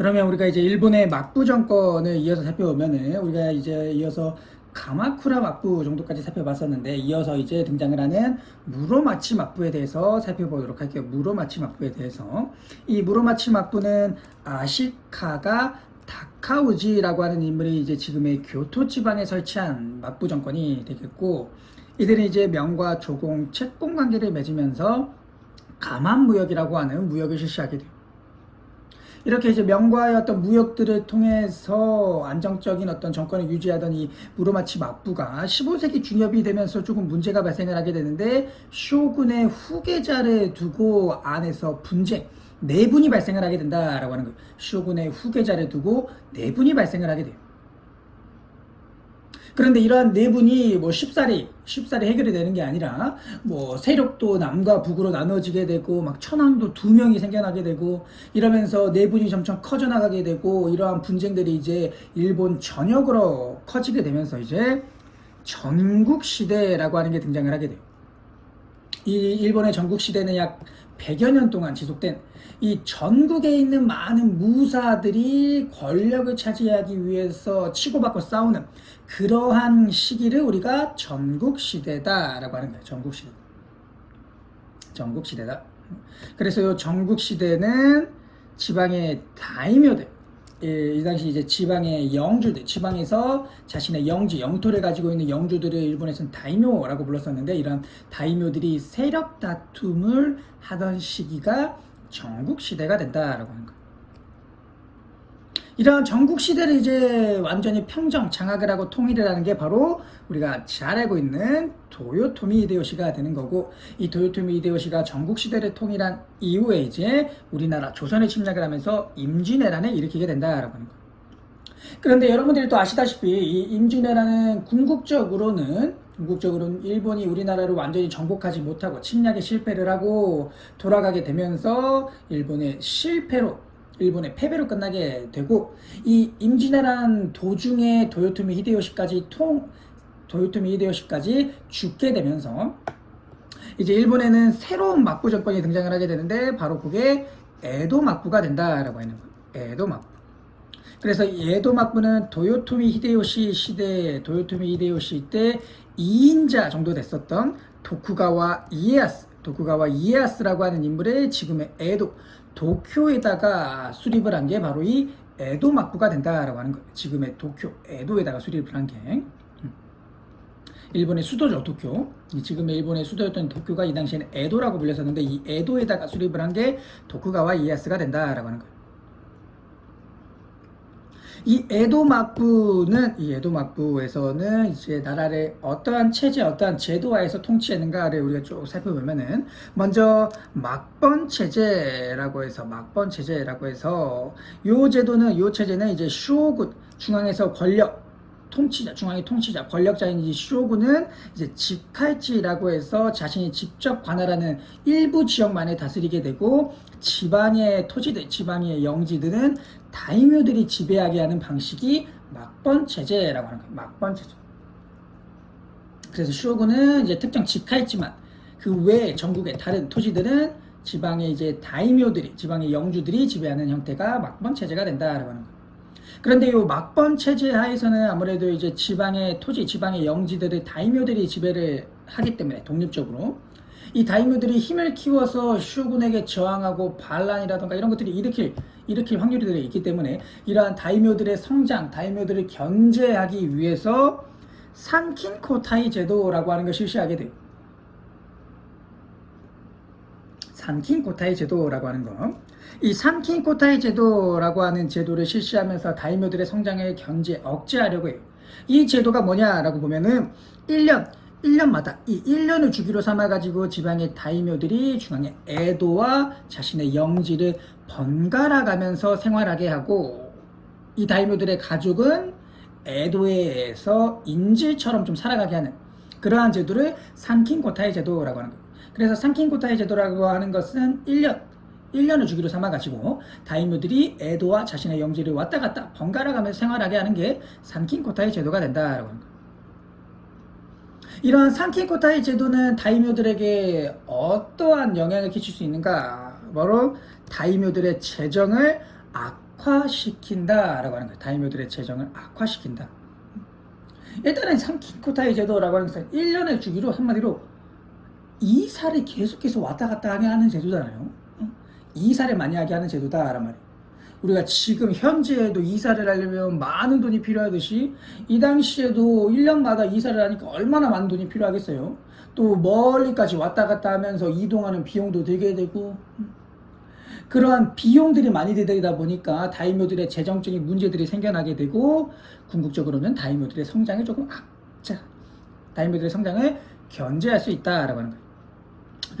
그러면 우리가 이제 일본의 막부 정권을 이어서 살펴보면은 우리가 이제 이어서 가마쿠라 막부 정도까지 살펴봤었는데 이어서 이제 등장을 하는 무로마치 막부에 대해서 살펴보도록 할게요. 무로마치 막부에 대해서 이 무로마치 막부는 아시카가 다카우지라고 하는 인물이 이제 지금의 교토 지방에 설치한 막부 정권이 되겠고 이들은 이제 명과 조공 채권 관계를 맺으면서 가만 무역이라고 하는 무역을 실시하게 돼요. 이렇게 이제 명과의 어떤 무역들을 통해서 안정적인 어떤 정권을 유지하던 이 무로마치 막부가 15세기 중엽이 되면서 조금 문제가 발생을 하게 되는데 쇼군의 후계자를 두고 안에서 분쟁 내분이 발생을 하게 된다라고 하는 거예요. 쇼군의 후계자를 두고 내분이 발생을 하게 돼요. 그런데 이러한 내분이 뭐 쉽사리 쉽사리 해결이 되는 게 아니라 뭐 세력도 남과 북으로 나눠지게 되고 막 천황도 두 명이 생겨나게 되고 이러면서 내분이 점점 커져 나가게 되고 이러한 분쟁들이 이제 일본 전역으로 커지게 되면서 이제 전국 시대라고 하는 게 등장을 하게 돼요. 이 일본의 전국 시대는 약 100여 년 동안 지속된 이 전국에 있는 많은 무사들이 권력을 차지하기 위해서 치고받고 싸우는 그러한 시기를 우리가 전국 시대다라고 하는 거예요. 전국 시대. 전국 시대다. 그래서 이 전국 시대는 지방의 다이묘들 예, 이 당시 이제 지방의 영주들, 지방에서 자신의 영지, 영토를 가지고 있는 영주들을 일본에서는 다이묘라고 불렀었는데 이런 다이묘들이 세력 다툼을 하던 시기가 전국 시대가 된다라고 하는 거예요. 이런 전국 시대를 이제 완전히 평정, 장악을 하고 통일을 하는 게 바로 우리가 잘 알고 있는 도요토미 히데요시가 되는 거고 이 도요토미 히데요시가 전국 시대를 통일한 이후에 이제 우리나라 조선에 침략을 하면서 임진왜란을 일으키게 된다라고 하는 거예요. 그런데 여러분들이 또 아시다시피 이 임진왜란은 궁극적으로는 궁극적으로는 일본이 우리나라를 완전히 정복하지 못하고 침략에 실패를 하고 돌아가게 되면서 일본의 실패로 일본의 패배로 끝나게 되고 이 임진왜란 도중에 도요토미 히데요시까지 통 도요토미 히데요시까지 죽게 되면서 이제 일본에는 새로운 막부 정권이 등장을 하게 되는데 바로 그게 에도 막부가 된다라고 하는 거예요. 에도 막부. 그래서 이 에도 막부는 도요토미 히데요시 시대 도요토미 히데요시 때 2인자 정도 됐었던 도쿠가와 이에야스 도쿠가와 이에야스라고 하는 인물의 지금의 에도 도쿄에다가 수립을 한 게 바로 이 에도 막부가 된다라고 하는 거예요. 지금의 도쿄 에도에다가 수립을 한 게. 음. 일본의 수도죠 도쿄. 이 지금의 일본의 수도였던 도쿄가 이 당시에는 에도라고 불렸었는데 이 에도에다가 수립을 한 게 도쿠가와 이에야스가 된다라고 하는 거예요. 이 에도 막부는 이 에도 막부에서는 이제 나라를 어떠한 체제, 어떠한 제도화에서 통치했는가를 우리가 쭉 살펴보면은 먼저 막번 체제라고 해서 막번 체제라고 해서 요 제도는 요 체제는 이제 쇼군 중앙에서 권력 통치자, 중앙의 통치자, 권력자인 이 쇼군은 이제 직할지라고 해서 자신이 직접 관할하는 일부 지역만을 다스리게 되고 지방의 토지들, 지방의 영지들은 다이묘들이 지배하게 하는 방식이 막번 체제라고 하는 거예요. 막번 체제. 그래서 쇼군은 이제 특정 직할지만 그 외에 전국의 다른 토지들은 지방의 이제 다이묘들이, 지방의 영주들이 지배하는 형태가 막번 체제가 된다라고 하는 거예요. 그런데 이 막번 체제 하에서는 아무래도 이제 지방의 토지, 지방의 영지들을 다이묘들이 지배를 하기 때문에 독립적으로 이 다이묘들이 힘을 키워서 슈군에게 저항하고 반란이라던가 이런 것들이 일으킬 일으킬 확률이 있기 때문에 이러한 다이묘들의 성장, 다이묘들을 견제하기 위해서 산킨코타이 제도라고 하는 걸 실시하게 돼요. 산킨코타이 제도라고 하는 거. 이 산킨코타이 제도라고 하는 제도를 실시하면서 다이묘들의 성장을 견제, 억제하려고 해요. 이 제도가 뭐냐라고 보면은 1년, 1년마다 이 1년을 주기로 삼아가지고 지방의 다이묘들이 중앙의 에도와 자신의 영지를 번갈아 가면서 생활하게 하고 이 다이묘들의 가족은 에도에서 인질처럼 좀 살아가게 하는 그러한 제도를 산킨코타이 제도라고 하는 거예요. 그래서 산킨코타이 제도라고 하는 것은 1년, 1년을 주기로 삼아 가지고 다이묘들이 에도와 자신의 영지를 왔다 갔다 번갈아 가면서 생활하게 하는 게 산킨코타이 제도가 된다라고 거예요. 이러한 산킨코타이 제도는 다이묘들에게 어떠한 영향을 끼칠 수 있는가? 바로 다이묘들의 재정을 악화시킨다라고 하는 거예요. 다이묘들의 재정을 악화시킨다. 일단은 상키코타이 제도라고 하는 것은 1년의 주기로 한마디로 이사를 계속해서 왔다 갔다 하게 하는 제도잖아요. 어? 이사를 많이 하게 하는 제도다라는 말이에요. 우리가 지금 현재에도 이사를 하려면 많은 돈이 필요하듯이 이 당시에도 1년마다 이사를 하니까 얼마나 많은 돈이 필요하겠어요. 또 멀리까지 왔다 갔다 하면서 이동하는 비용도 들게 되고 음. 그러한 비용들이 많이 들다 보니까 다이묘들의 재정적인 문제들이 생겨나게 되고 궁극적으로는 다이묘들의 성장에 조금 악자 다이묘들의 성장을 견제할 수 있다라고 하는 거예요.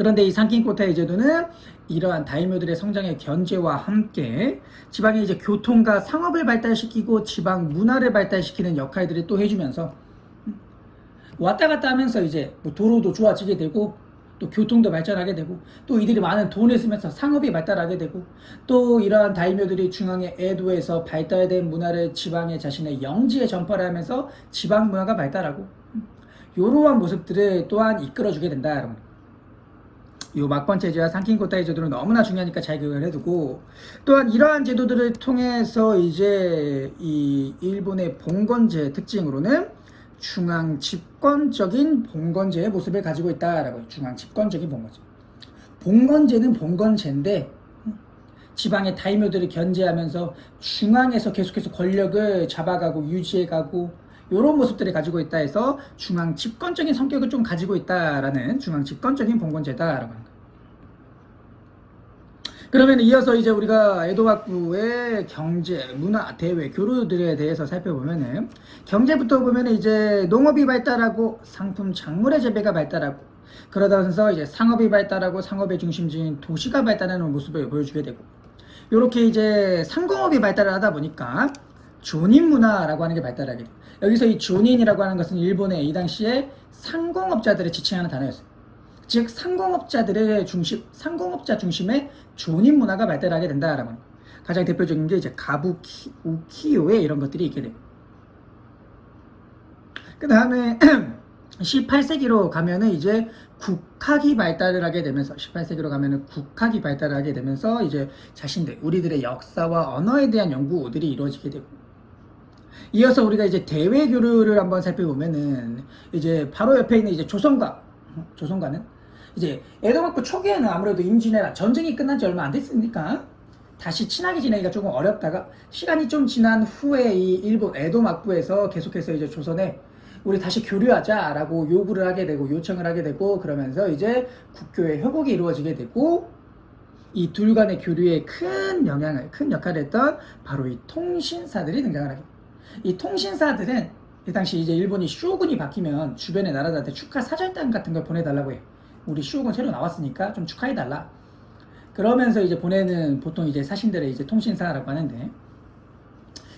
그런데 이 상킹코타의 제도는 이러한 다이묘들의 성장의 견제와 함께 지방의 이제 교통과 상업을 발달시키고 지방 문화를 발달시키는 역할들을 또 해주면서 음, 왔다 갔다 하면서 이제 뭐 도로도 좋아지게 되고 또 교통도 발전하게 되고 또 이들이 많은 돈을 쓰면서 상업이 발달하게 되고 또 이러한 다이묘들이 중앙의 에도에서 발달된 문화를 지방의 자신의 영지에 전파를 하면서 지방 문화가 발달하고 음, 이러한 모습들을 또한 이끌어주게 된다 여러분. 이 막번 제도와 상킹코타의 제도는 너무나 중요하니까 잘 기억을 해두고 또한 이러한 제도들을 통해서 이제 이 일본의 봉건제 특징으로는 중앙 집권적인 봉건제의 모습을 가지고 있다라고 해요. 중앙 집권적인 봉건제. 봉건제는 봉건제인데 지방의 다이묘들을 견제하면서 중앙에서 계속해서 권력을 잡아가고 유지해가고 이런 모습들을 가지고 있다 해서 중앙 집권적인 성격을 좀 가지고 있다라는 중앙 집권적인 봉건제다라고 하는 거예요. 그러면 이어서 이제 우리가 에도학부의 경제, 문화, 대외, 교류들에 대해서 살펴보면은 경제부터 보면은 이제 농업이 발달하고 상품 작물의 재배가 발달하고 그러다면서 이제 상업이 발달하고 상업의 중심지인 도시가 발달하는 모습을 보여주게 되고 이렇게 이제 상공업이 발달을 하다 보니까 조닌 문화라고 하는 게 발달하게 돼요. 여기서 이 조닌이라고 하는 것은 일본의 이 당시에 상공업자들을 지칭하는 단어였어요. 즉 상공업자들의 중심, 상공업자 중심의 조닌 문화가 발달하게 된다라고 합니다. 가장 대표적인 게 이제 가부키, 우키요에 이런 것들이 있게 돼요. 그 다음에 18세기로 가면은 이제 국학이 발달을 하게 되면서 18세기로 가면은 국학이 발달을 하게 되면서 이제 자신들 우리들의 역사와 언어에 대한 연구들이 이루어지게 되고 이어서 우리가 이제 대외 교류를 한번 살펴보면은 이제 바로 옆에 있는 이제 조선가 조선가는 이제 에도막부 초기에는 아무래도 임진왜란 전쟁이 끝난 지 얼마 안 됐으니까 다시 친하게 지내기가 조금 어렵다가 시간이 좀 지난 후에 이 일본 에도 막부에서 계속해서 이제 조선에 우리 다시 교류하자라고 요구를 하게 되고 요청을 하게 되고 그러면서 이제 국교의 회복이 이루어지게 되고 이 둘 간의 교류에 큰 영향을 큰 역할을 했던 바로 이 통신사들이 등장을 하게 됩니다. 이 통신사들은 이 당시 이제 일본이 쇼군이 바뀌면 주변의 나라들한테 축하 사절단 같은 걸 보내달라고 해요. 우리 쇼군 새로 나왔으니까 좀 축하해달라. 그러면서 이제 보내는 보통 이제 사신들의 이제 통신사라고 하는데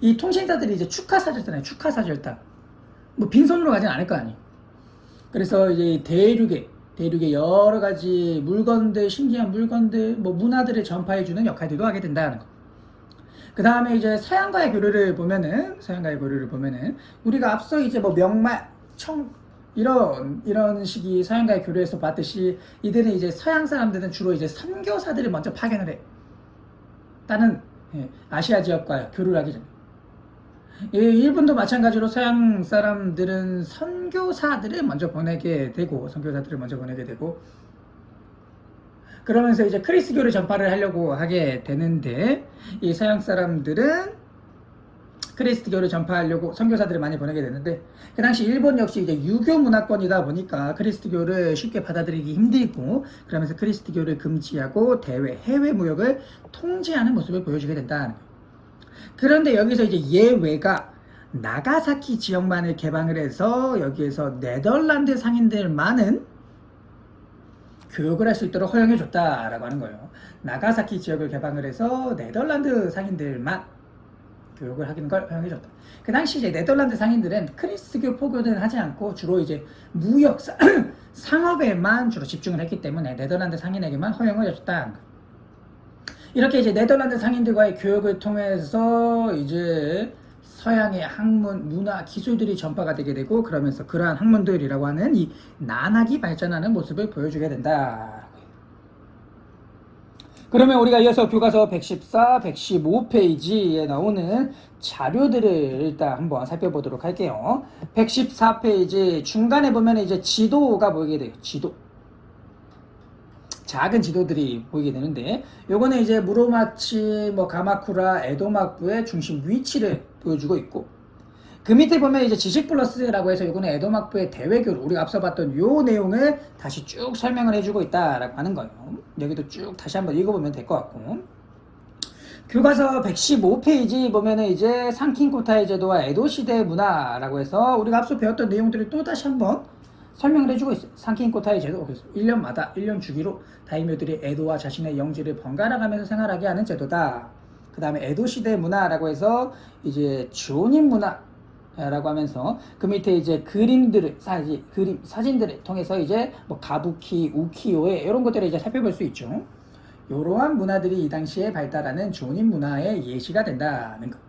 이 통신사들이 이제 축하 사절단에 축하 사절단 뭐 빈손으로 가진 않을 거 아니에요. 그래서 이제 대륙에 대륙의 여러 가지 물건들 신기한 물건들 뭐 문화들을 전파해주는 역할들도 하게 된다는 거. 그 다음에 이제 서양과의 교류를 보면은 서양과의 교류를 보면은 우리가 앞서 이제 뭐 명말 청 이런 이런 식이 서양과의 교류에서 봤듯이 이들은 이제 서양 사람들은 주로 이제 선교사들을 먼저 파견을 해. 다른 예, 아시아 지역과 교류를 하기 전에. 예, 일본도 마찬가지로 서양 사람들은 선교사들을 먼저 보내게 되고 선교사들을 먼저 보내게 되고 그러면서 이제 크리스교를 전파를 하려고 하게 되는데 이 서양 사람들은 크리스트교를 전파하려고 선교사들을 많이 보내게 되는데 그 당시 일본 역시 이제 유교 문화권이다 보니까 크리스트교를 쉽게 받아들이기 힘들고 그러면서 크리스트교를 금지하고 대외 해외 무역을 통제하는 모습을 보여주게 거예요. 그런데 여기서 이제 예외가 나가사키 지역만을 개방을 해서 여기에서 네덜란드 상인들만은 교육을 할 수 있도록 허용해 줬다라고 하는 거예요. 나가사키 지역을 개방을 해서 네덜란드 상인들만 교육을 하는 걸 허용해 줬다. 그 당시 이제 네덜란드 상인들은 크리스교 포교는 하지 않고 주로 이제 무역 사- 상업에만 주로 집중을 했기 때문에 네덜란드 상인에게만 허용을 해줬다. 이렇게 이제 네덜란드 상인들과의 교육을 통해서 이제 서양의 학문, 문화, 기술들이 전파가 되게 되고 그러면서 그러한 학문들이라고 하는 이 난학이 발전하는 모습을 보여주게 된다. 그러면 우리가 이어서 교과서 114, 115페이지에 나오는 자료들을 일단 한번 살펴보도록 할게요. 114페이지 중간에 보면 이제 지도가 보이게 돼요. 지도. 작은 지도들이 보이게 되는데 요거는 이제 무로마치, 뭐 가마쿠라, 에도막부의 중심 위치를 보여주고 있고 그 밑에 보면 이제 지식 플러스라고 해서 요거는 에도막부의 대외교를 우리가 앞서 봤던 요 내용을 다시 쭉 설명을 해주고 있다라고 하는 거예요. 여기도 쭉 다시 한번 읽어보면 될 것 같고 교과서 115페이지 보면은 이제 상킹코타이 제도와 에도 시대 문화라고 해서 우리가 앞서 배웠던 내용들을 또 다시 한번 설명을 해주고 있어요. 상킹코타이 제도 그래서 1년마다 1년 주기로 다이묘들이 에도와 자신의 영지를 번갈아 가면서 생활하게 하는 제도다. 그 다음에 에도 시대 문화라고 해서 이제 주온인 문화라고 하면서 그 밑에 이제 그림들을 사진 그림 사진들을 통해서 이제 뭐 가부키, 우키요에 이런 것들을 이제 살펴볼 수 있죠. 이러한 문화들이 이 당시에 발달하는 조닌 문화의 예시가 된다는 것.